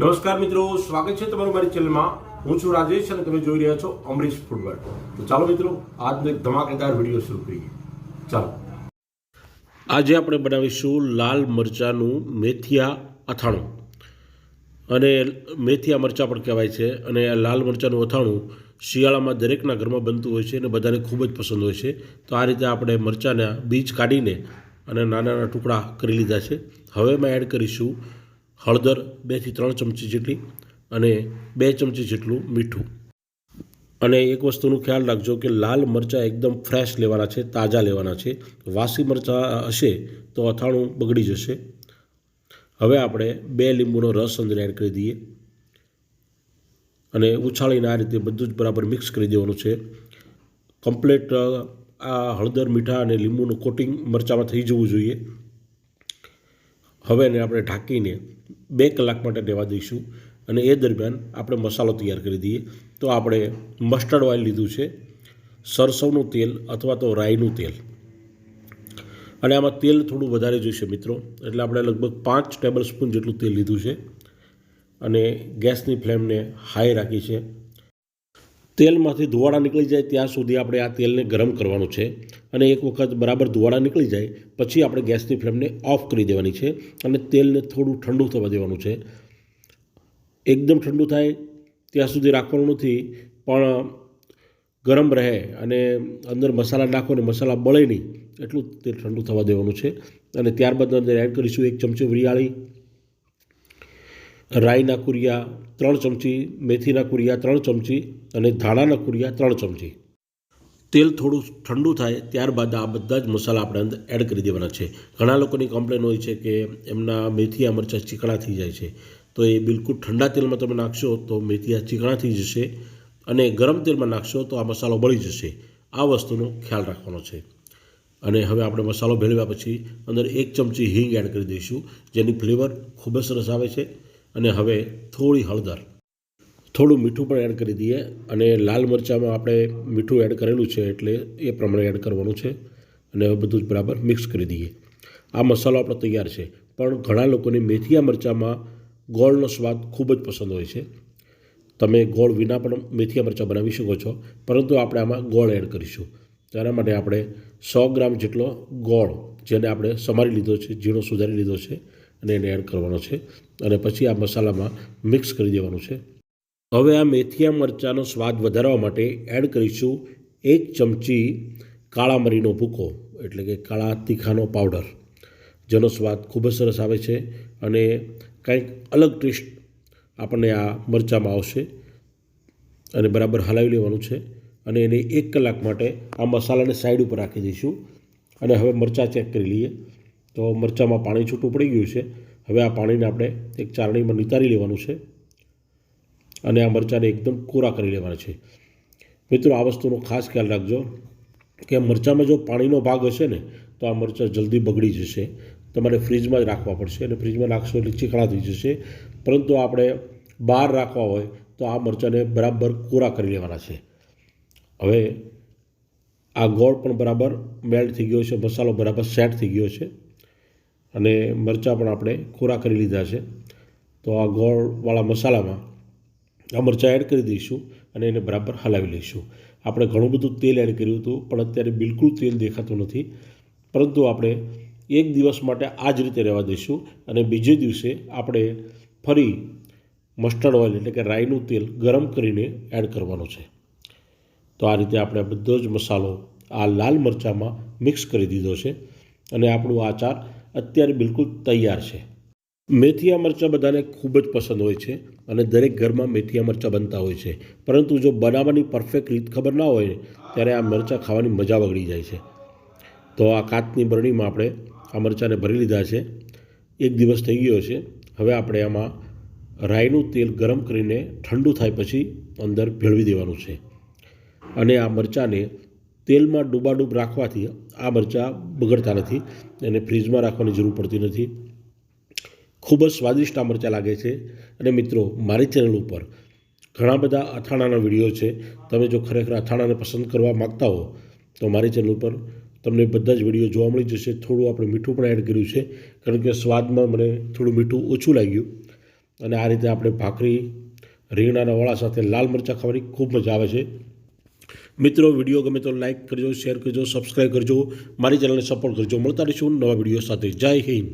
નમસ્કાર મિત્રો, સ્વાગત છે તમારું મારી ચેનલમાં. હું છું રાજેશ અને તમે જોઈ રહ્યા છો અમરીશ ફૂટબોલ. તો ચાલો મિત્રો, આજનો એક ધમાકેદાર વીડિયો શરૂ કરીએ. ચાલો. આજે આપણે બનાવીશું લાલ મરચાંનું મેથિયા અથાણું. અને મેથિયા મરચાં પણ કહેવાય છે. અને આ લાલ મરચાંનું અથાણું શિયાળામાં દરેકના ઘરમાં બનતું હોય છે અને બધાને ખૂબ જ પસંદ હોય છે. તો આ રીતે આપણે મરચાંના બીજ કાઢીને અને નાના નાના ટુકડા કરી લીધા છે. હવે મેં એડ કરીશું હળદર બેથી ત્રણ ચમચી જેટલી અને બે ચમચી જેટલું મીઠું. અને એક વસ્તુનું ખ્યાલ રાખજો કે લાલ મરચાં એકદમ ફ્રેશ લેવાના છે, તાજા લેવાના છે. વાસી મરચાં હશે તો અથાણું બગડી જશે. હવે આપણે બે લીંબુનો રસ અંદર એડ કરી દઈએ. અને ઉછાળીને આ રીતે બધું જ બરાબર મિક્સ કરી દેવાનું છે. કમ્પ્લેટ આ હળદર, મીઠા અને લીંબુનું કોટિંગ મરચાંમાં થઈ જવું જોઈએ. હવે એને આપણે ઢાંકીને બે કલાક માટે રહેવા દઈશું અને એ દરમિયાન આપણે મસાલો તૈયાર કરી દઈએ. તો આપણે મસ્ટર્ડ ઓઇલ લીધું છે, સરસવનું તેલ અથવા તો રાઈનું તેલ. અને આમાં તેલ થોડું વધારે જોઈશે મિત્રો, એટલે આપણે લગભગ પાંચ ટેબલ સ્પૂન જેટલું તેલ લીધું છે. અને ગેસની ફ્લેમને હાઈ રાખી છે. તેલમાંથી ધુવાડા નીકળી જાય ત્યાં સુધી આપણે આ તેલને ગરમ કરવાનું છે અને એક વખત બરાબર ધુવાડા નીકળી જાય પછી આપણે ગેસની ફ્લેમને ઓફ કરી દેવાની છે અને તેલને થોડું ઠંડુ થવા દેવાનું છે. એકદમ ઠંડુ થાય ત્યાં સુધી રાખવાનું નથી પણ ગરમ રહે અને અંદર મસાલા નાખો ને મસાલા બળે નહીં એટલું તેલ ઠંડુ થવા દેવાનું છે. અને ત્યારબાદ અંદર એડ કરીશું એક ચમચી વરિયાળી રાઈના કુરિયા ત્રણ ચમચી, મેથીના કુરિયા ત્રણ ચમચી અને ધાણાના કુરિયા ત્રણ ચમચી. તેલ થોડું ઠંડુ થાય ત્યારબાદ આ બધા જ મસાલા આપણે અંદર એડ કરી દેવાના છે. ઘણા લોકોની કમ્પ્લેન હોય છે કે એમના મેથીયા મરચાં ચીકણા થઈ જાય છે. તો એ બિલકુલ ઠંડા તેલમાં તમે નાખશો તો મેથીયા ચીકણા થઈ જશે અને ગરમ તેલમાં નાખશો તો આ મસાલો બળી જશે. આ વસ્તુનો ખ્યાલ રાખવાનો છે. અને હવે આપણે મસાલો ભેળવ્યા પછી અંદર એક ચમચી હિંગ એડ કરી દઈશું. જેની ફ્લેવર ખૂબ જ સરસ આવે છે. અને હવે થોડી હળદર. થોડું મીઠું પણ એડ કરી દઈએ અને લાલ મરચાંમાં આપણે મીઠું એડ કરેલું છે એટલે એ પ્રમાણે એડ કરવાનું છે અને હવે બધું જ બરાબર મિક્સ કરી દઈએ. આ મસાલો આપણો તૈયાર છે. પણ ઘણા લોકોને મેથીયા મરચાંમાં ગોળનો સ્વાદ ખૂબ જ પસંદ હોય છે. તમે ગોળ વિના પણ મેથીયા મરચાં બનાવી શકો છો. પરંતુ આપણે આમાં ગોળ એડ કરીશું. તેના માટે આપણે સો ગ્રામ જેટલો ગોળ જેને આપણે સમારી લીધો છે, ઝીણો સુધારી લીધો છે અને એને એડ કરવાનો છે. અને પછી આ મસાલામાં મિક્સ કરી દેવાનું છે. હવે આ મેથીયા મરચાંનો સ્વાદ વધારવા માટે એડ કરીશું એક ચમચી કાળા મરીનો ભૂકો, એટલે કે કાળા તીખાનો પાવડર જેનો સ્વાદ ખૂબ જ સરસ આવે છે અને કંઈક અલગ ટેસ્ટ આપણને આ મરચાંમાં આવશે. અને બરાબર હલાવી લેવાનું છે. અને એને એક કલાક માટે આ મસાલાને સાઈડ ઉપર રાખી દઈશું. અને હવે મરચાં ચેક કરી લઈએ. તો મરચાંમાં પાણી છૂટું પડી ગયું છે. હવે આ પાણીને આપણે એક ચારણીમાં નિતારી લેવાનું છે અને આ મરચાંને એકદમ કોરા કરી લેવાના છે. મિત્રો, આ વસ્તુનો ખાસ ખ્યાલ રાખજો કે મરચાંમાં જો પાણીનો ભાગ હશે ને, તો આ મરચાં જલ્દી બગડી જશે. તમારે ફ્રીજમાં જ રાખવા પડશે અને ફ્રીજમાં રાખશો એટલે ચીકણા થઈ જશે. પરંતુ આપણે બહાર રાખવા હોય તો આ મરચાંને બરાબર કોરા કરી લેવાના છે. હવે આ ગોળ પણ બરાબર મેલ્ટ થઈ ગયો છે, મસાલો બરાબર સેટ થઈ ગયો છે. અને મરચાં પણ આપણે કોરા કરી લીધા છે. તો આ ગોળવાળા મસાલામાં આ મરચાં એડ કરી દઈશું અને એને બરાબર હલાવી લઈશું. આપણે ઘણું બધું તેલ એડ કર્યું હતું, પણ અત્યારે બિલકુલ તેલ દેખાતું નથી. પરંતુ આપણે એક દિવસ માટે આ જ રીતે રહેવા દઈશું અને બીજે દિવસે આપણે ફરી મસ્ટર્ડ ઓઇલ એટલે કે રાઈનું તેલ ગરમ કરીને એડ કરવાનું છે. તો આ રીતે આપણે બધો જ મસાલો આ લાલ મરચાંમાં મિક્સ કરી દીધો છે અને આપણું આચાર અત્યારે બિલકુલ તૈયાર છે. મેથીયા મરચાં બધાને ખૂબ જ પસંદ હોય છે અને દરેક ઘરમાં મેથીયા મરચાં બનતા હોય છે. પરંતુ જો બનાવવાની પરફેક્ટ રીત ખબર ના હોય, ત્યારે આ મરચાં ખાવાની મજા બગડી જાય છે. તો આ કાચની બરણીમાં આપણે આ મરચાંને ભરી લીધા છે. એક દિવસ થઈ ગયો છે. હવે આપણે આમાં રાઈનું તેલ ગરમ કરીને ઠંડુ થાય પછી અંદર ભેળવી દેવાનું છે. અને આ મરચાંને તેલમાં ડૂબાડૂબ રાખવાથી આ મરચાં બગડતા નથી એને ફ્રીજમાં રાખવાની જરૂર પડતી નથી. ખૂબ જ સ્વાદિષ્ટ આ મરચાં લાગે છે અને મિત્રો, મારી ચેનલ ઉપર ઘણા બધા અથાણાના વીડિયો છે. તમે જો ખરેખર અથાણાને પસંદ કરવા માગતા હો, તો મારી ચેનલ ઉપર તમને બધા જ વીડિયો જોવા મળી જશે. થોડું આપણે મીઠું પણ એડ કર્યું છે, કારણ કે સ્વાદમાં મને થોડું મીઠું ઓછું લાગ્યું. અને આ રીતે આપણે ભાખરી, રીંગણાના વડા સાથે લાલ મરચાં ખાવાની ખૂબ મજા આવે છે. મિત્રો, વીડિયો ગમે તો લાઇક કરજો શેર કરજો સબસ્ક્રાઈબ કરજો. મારી ચેનલને સપોર્ટ કરજો. મળતા રહીશું નવા વીડિયો સાથે. જય હિન્દ.